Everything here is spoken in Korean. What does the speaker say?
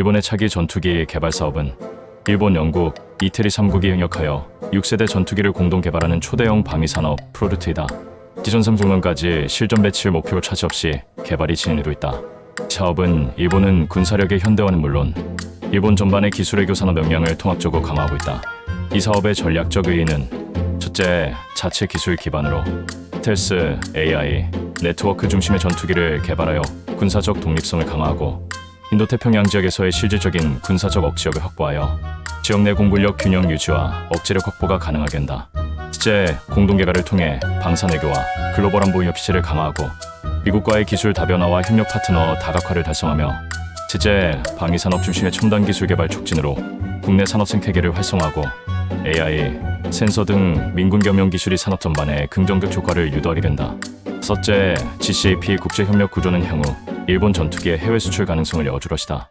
일본의 차기 전투기 개발 사업은 일본, 영국, 이태리 3국이 협력하여 6세대 전투기를 공동 개발하는 초대형 방위 산업 프로젝트이다. 기존 3중년까지 실전 배치를 목표로 차지 없이 개발이 진행되고 있다. 사업은 일본은 군사력의 현대화는 물론 일본 전반의 기술의 교산업 역량을 통합적으로 강화하고 있다. 이 사업의 전략적 의의는 첫째, 자체 기술 기반으로 스텔스, AI, 네트워크 중심의 전투기를 개발하여 군사적 독립성을 강화하고 인도태평양 지역에서의 실질적인 군사적 억지력을 확보하여 지역 내 공군력 균형 유지와 억제력 확보가 가능하게 한다. 실제 공동 개발을 통해 방산 외교와 글로벌 안보 협치를 강화하고 미국과의 기술 다변화와 협력 파트너 다각화를 달성하며 실제 방위 산업 중심의 첨단 기술 개발 촉진으로 국내 산업 생태계를 활성화하고 AI, 센서 등 민군 겸용 기술이 산업 전반에 긍정적 효과를 유도하게 된다. 첫째, GCAP 국제협력 구조는 향후 일본 전투기의 해외 수출 가능성을 것이다.